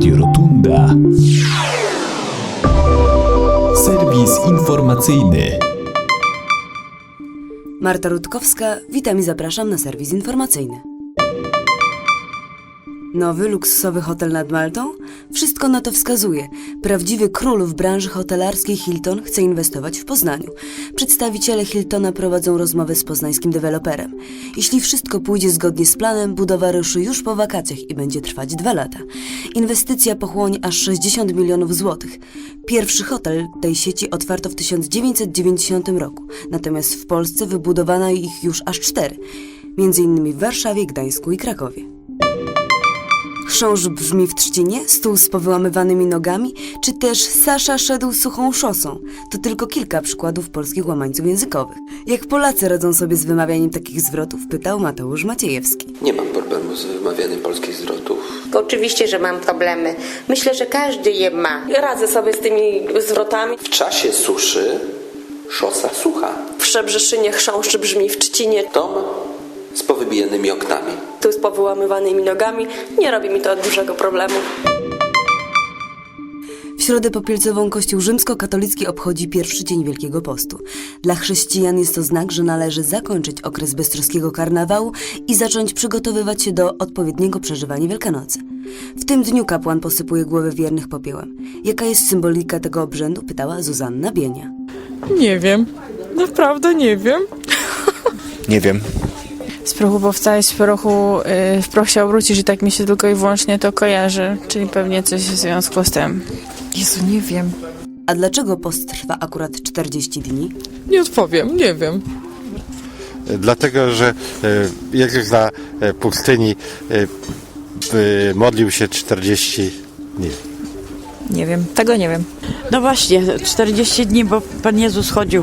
Radio Rotunda. Serwis informacyjny. Marta Rutkowska, witam i zapraszam na serwis informacyjny. Nowy, luksusowy hotel nad Maltą? Wszystko na to wskazuje. Prawdziwy król w branży hotelarskiej Hilton chce inwestować w Poznaniu. Przedstawiciele Hiltona prowadzą rozmowę z poznańskim deweloperem. Jeśli wszystko pójdzie zgodnie z planem, budowa ruszy już po wakacjach i będzie trwać dwa lata. Inwestycja pochłonie aż 60 milionów złotych. Pierwszy hotel tej sieci otwarto w 1990 roku, natomiast w Polsce wybudowano ich już aż cztery, między innymi w Warszawie, Gdańsku i Krakowie. Chrząszcz brzmi w trzcinie, stół z powyłamywanymi nogami, czy też Sasza szedł suchą szosą. To tylko kilka przykładów polskich łamańców językowych. Jak Polacy radzą sobie z wymawianiem takich zwrotów, pytał Mateusz Maciejewski. Nie mam problemu z wymawianiem polskich zwrotów. Oczywiście, że mam problemy. Myślę, że każdy je ma. Radzę sobie z tymi zwrotami. W czasie suszy szosa sucha. W Szczebrzeszynie chrząszcz brzmi w Trzcinie, Dom z powybijanymi oknami. Z powyłamywanymi nogami. Nie robi mi to dużego problemu. W środę popielcową Kościół rzymskokatolicki obchodzi pierwszy dzień Wielkiego Postu. Dla chrześcijan jest to znak, że należy zakończyć okres beztroskiego karnawału i zacząć przygotowywać się do odpowiedniego przeżywania Wielkanocy. W tym dniu kapłan posypuje głowy wiernych popiołem. Jaka jest symbolika tego obrzędu? pytała Zuzanna Bienia. Nie wiem. Naprawdę nie wiem. Nie wiem. Z prochu powstałeś, z prochu y, w proch się obrócisz i tak mi się tylko i wyłącznie to kojarzy. Czyli pewnie coś w związku z tym. Jezu, nie wiem. A dlaczego post trwa akurat 40 dni? Nie odpowiem, nie wiem. Dlatego, że e, Jezus na e, pustyni e, e, modlił się 40 dni. Nie wiem, tego nie wiem. No właśnie, 40 dni, bo Pan Jezus chodził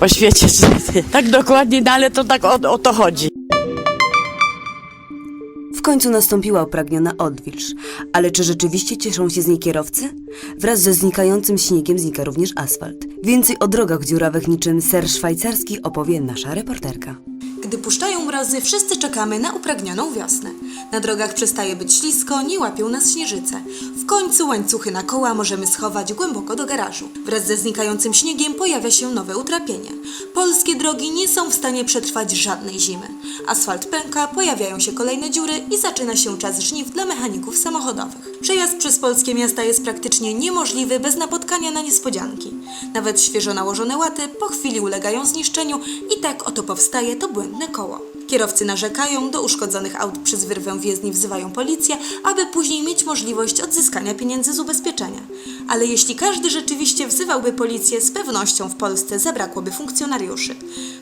po świecie. Tak dokładnie, no ale to tak o, o to chodzi. W końcu nastąpiła upragniona odwilż. Ale czy rzeczywiście cieszą się z niej kierowcy? Wraz ze znikającym śniegiem znika również asfalt. Więcej o drogach dziurawych niczym ser szwajcarski opowie nasza reporterka. Gdy puszczają mrozy, wszyscy czekamy na upragnioną wiosnę. Na drogach przestaje być ślisko, nie łapią nas śnieżyce. W końcu łańcuchy na koła możemy schować głęboko do garażu. Wraz ze znikającym śniegiem pojawia się nowe utrapienie. Polskie drogi nie są w stanie przetrwać żadnej zimy. Asfalt pęka, pojawiają się kolejne dziury i zaczyna się czas żniw dla mechaników samochodowych. Przejazd przez polskie miasta jest praktycznie niemożliwy bez napotkania na niespodzianki. Nawet świeżo nałożone łaty po chwili ulegają zniszczeniu i tak oto powstaje to błędne koło. Kierowcy narzekają, do uszkodzonych aut przez wyrwę w jezdni wzywają policję, aby później mieć możliwość odzyskania pieniędzy z ubezpieczenia. Ale jeśli każdy rzeczywiście wzywałby policję, z pewnością w Polsce zabrakłoby funkcjonariuszy.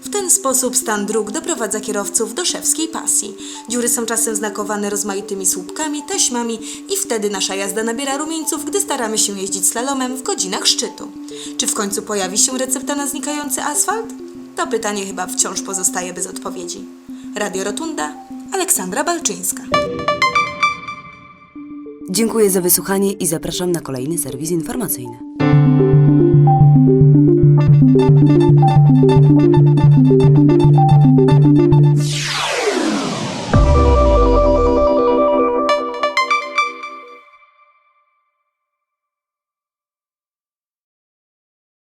W ten sposób stan dróg doprowadza kierowców do szewskiej pasji. Dziury są czasem znakowane rozmaitymi słupkami, taśmami i wtedy nasza jazda nabiera rumieńców, gdy staramy się jeździć slalomem w godzinach szczytu. Czy w końcu pojawi się recepta na znikający asfalt? To pytanie chyba wciąż pozostaje bez odpowiedzi. Radio Rotunda, Aleksandra Balczyńska. Dziękuję za wysłuchanie i zapraszam na kolejny serwis informacyjny.